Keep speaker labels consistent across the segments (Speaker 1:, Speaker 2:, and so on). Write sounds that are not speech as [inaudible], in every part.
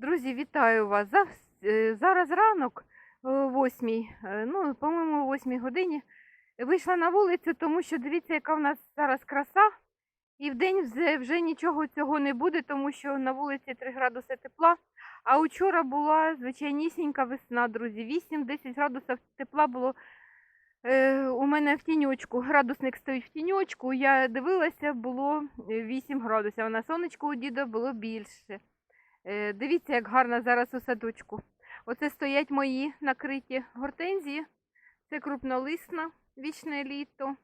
Speaker 1: Друзі, вітаю вас. Е, Зараз ранок о 8, ну, по-моєму, о 8 годині. Вийшла на вулицю, тому що дивіться, яка в нас зараз краса. І вдень вже, вже нічого цього не буде, тому що на вулиці 3 градуси тепла. А учора була звичайнісінька весна, друзі. 8-10 градусів тепла було е, у мене в тіньочку. Градусник стоїть в тіньочку. Я дивилася, було е, 8 градусів, а на сонечку у діда було більше. Е, Дивіться, як гарно зараз у садочку. Оце стоять мої накриті гортензії. Це крупнолисна, вічне літо.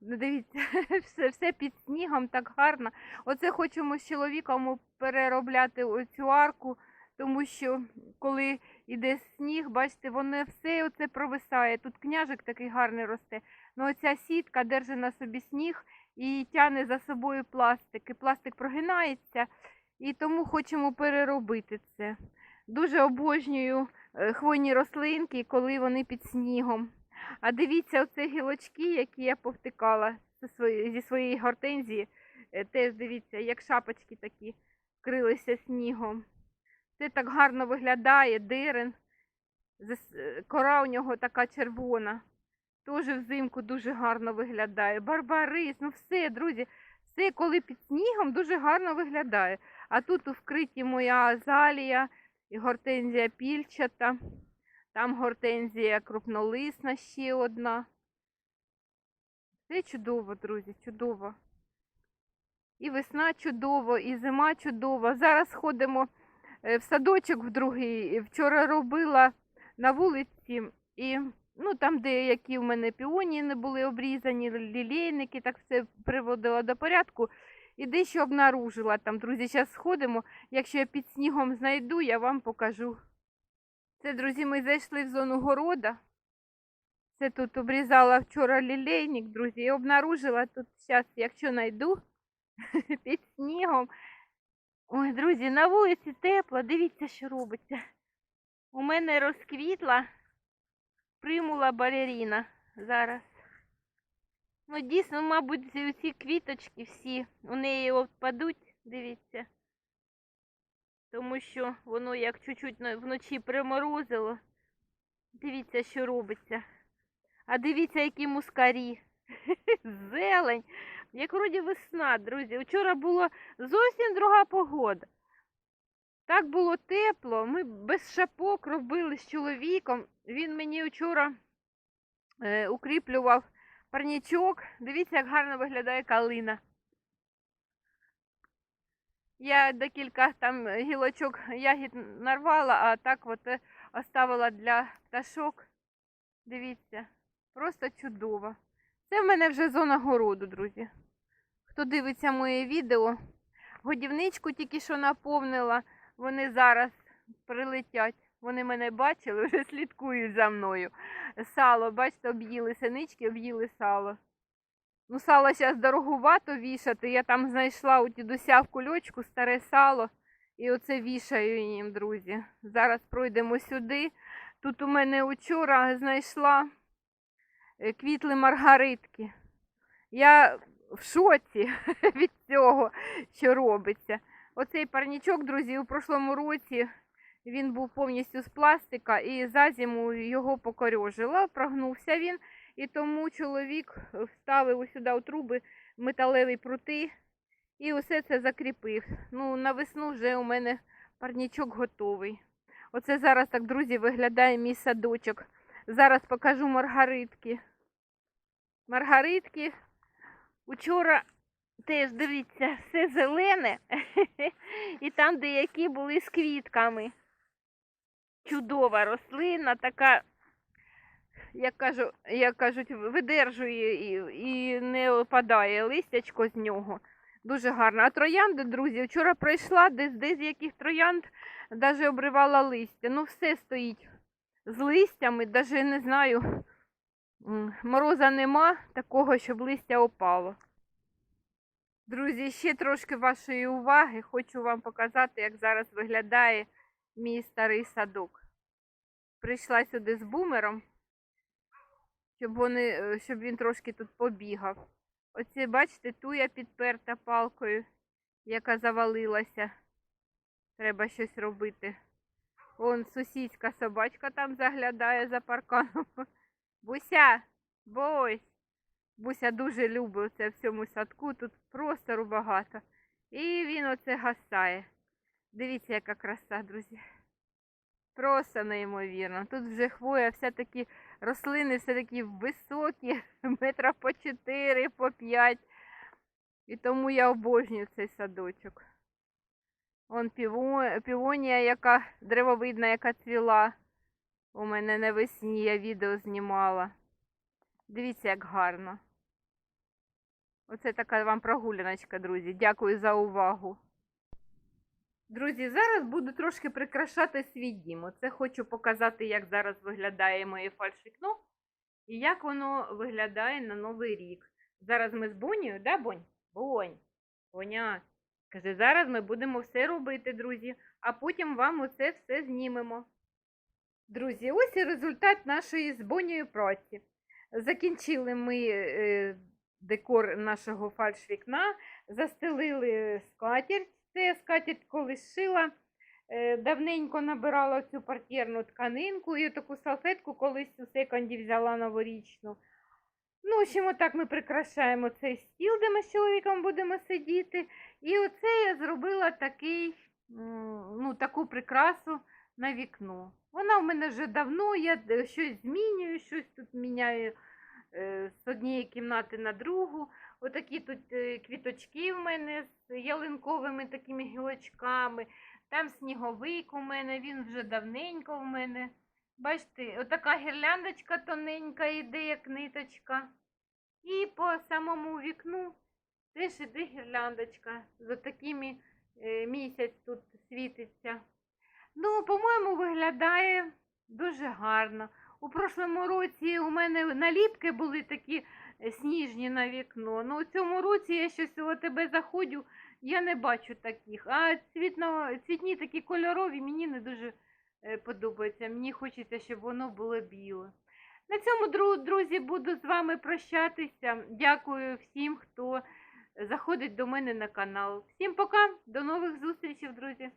Speaker 1: Ну, Дивіться, [laughs] все, все під снігом, так гарно. Оце хочемо з чоловіком переробляти цю арку, тому що коли йде сніг, бачите, воно все оце провисає. Тут княжик такий гарний росте. Ну оця сітка держить на собі сніг і тягне за собою пластик. І пластик прогинається. І тому хочемо переробити це. Дуже обожнюю е, хвойні рослинки, коли вони під снігом. А дивіться, оце гілочки, які я повтикала зі своєї, гортензії. Е, Теж дивіться, як шапочки такі вкрилися снігом. Це так гарно виглядає, дирен. Е, Кора у нього така червона. Теж взимку дуже гарно виглядає. Барбарис, ну все, друзі, все, коли під снігом, дуже гарно виглядає. А тут у вкриті моя азалія і гортензія пільчата. Там гортензія крупнолисна ще одна. Все чудово, друзі, чудово. І весна чудово, і зима чудова. Зараз ходимо е, в садочок в другий. Вчора робила на вулиці і ну, там деякі в мене піонії не були обрізані, лілейники, так все приводила до порядку. І дещо обнаружила там, друзі, зараз сходимо. Якщо я під снігом знайду, я вам покажу. Це, друзі, ми зайшли в зону города. Це тут обрізала вчора лілейник, друзі, і обнаружила тут зараз, якщо знайду [laughs] під снігом. Ой, друзі, на вулиці тепло, дивіться, що робиться. У мене розквітла примула балеріна зараз. Ну, дійсно, мабуть, ці квіточки всі у неї впадуть, дивіться. Тому що воно як чуть-чуть вночі приморозило. Дивіться, що робиться. А дивіться, які мускарі. [laughs] Зелень. Як вроді весна, друзі. Вчора була зовсім друга погода. Так було тепло. Ми без шапок робили з чоловіком. Він мені вчора е, укріплював парнічок. Дивіться, як гарно виглядає калина. Я декілька там гілочок ягід нарвала, а так от е, оставила для пташок. Дивіться, просто чудово. Це в мене вже зона городу, друзі. Хто дивиться моє відео, годівничку тільки що наповнила, вони зараз прилетять. Вони мене бачили, [laughs] вже слідкують за мною. Сало, бачите, об'їли синички, об'їли сало. Ну, сало зараз дорогувато вішати. Я там знайшла у дідуся в кульочку старе сало. І оце вішаю їм, друзі. Зараз пройдемо сюди. Тут у мене вчора знайшла е, квітли маргаритки. Я в шоці [laughs] від цього, що робиться. Оцей парнічок, друзі, у прошлому році він був повністю з пластика і за зиму його покорьожило, прогнувся він. І тому чоловік вставив сюди у труби металеві прути і усе це закріпив. Ну, на весну вже у мене парнічок готовий. Оце зараз так, друзі, виглядає мій садочок. Зараз покажу маргаритки. Маргаритки. Учора теж дивіться, все зелене. [laughs] І там деякі були з квітками. Чудова рослина, така як кажу, як кажуть, видержує і, і не опадає листячко з нього. Дуже гарно. А троянди, друзі, вчора пройшла, десь десь яких троянд навіть обривала листя. Ну, все стоїть з листями, навіть не знаю, мороза нема такого, щоб листя опало. Друзі, ще трошки вашої уваги. Хочу вам показати, як зараз виглядає мій старий садок. Прийшла сюди з бумером щоб вони, е, щоб він трошки тут побігав. Оце, бачите, туя підперта палкою, яка завалилася. Треба щось робити. Вон сусідська собачка там заглядає за парканом. [laughs] Буся, бось. Буся дуже любить це в цьому садку, тут простору багато. І він оце гасає. Дивіться, яка краса, друзі. Просто неймовірно. Тут вже хвоя, все такі рослини, все такі високі, [laughs] метра по 4, по 5. І тому я обожнюю цей садочок. Вон півонія, яка древовидна, яка цвіла. У мене навесні я відео знімала. Дивіться, як гарно. Оце така вам прогуляночка, друзі. Дякую за увагу. Друзі, зараз буду трошки прикрашати свій дім. Оце хочу показати, як зараз виглядає моє фальшвікно і як воно виглядає на Новий рік. Зараз ми з Бонію, да, Бонь? Бонь, Боня. Каже, зараз ми будемо все робити, друзі, а потім вам оце все знімемо. Друзі, ось і результат нашої з Бонією праці. Закінчили ми е, декор нашого фальшвікна, застелили скатерть. Це я скатерть колись шила. Е, давненько набирала цю портєрну тканинку і таку салфетку колись у секонді взяла новорічну. Ну, в общем, отак ми прикрашаємо цей стіл, де ми з чоловіком будемо сидіти. І оце я зробила такий, ну, таку прикрасу на вікно. Вона в мене вже давно, я щось змінюю, щось тут міняю з однієї кімнати на другу. Отакі тут е, квіточки в мене з ялинковими такими гілочками. Там сніговик у мене, він вже давненько в мене. Бачите, отака гірляндочка тоненька йде, як ниточка. І по самому вікну теж іде гірляндочка. За такими е, місяць тут світиться. Ну, по-моєму, виглядає дуже гарно. У прошлому році у мене наліпки були такі е, сніжні на вікно. Ну, у цьому році я щось у тебе заходжу, я не бачу таких. А цвітно, цвітні такі кольорові мені не дуже е, подобаються. Мені хочеться, щоб воно було біле. На цьому, друзі, буду з вами прощатися. Дякую всім, хто заходить до мене на канал. Всім пока, до нових зустрічей, друзі!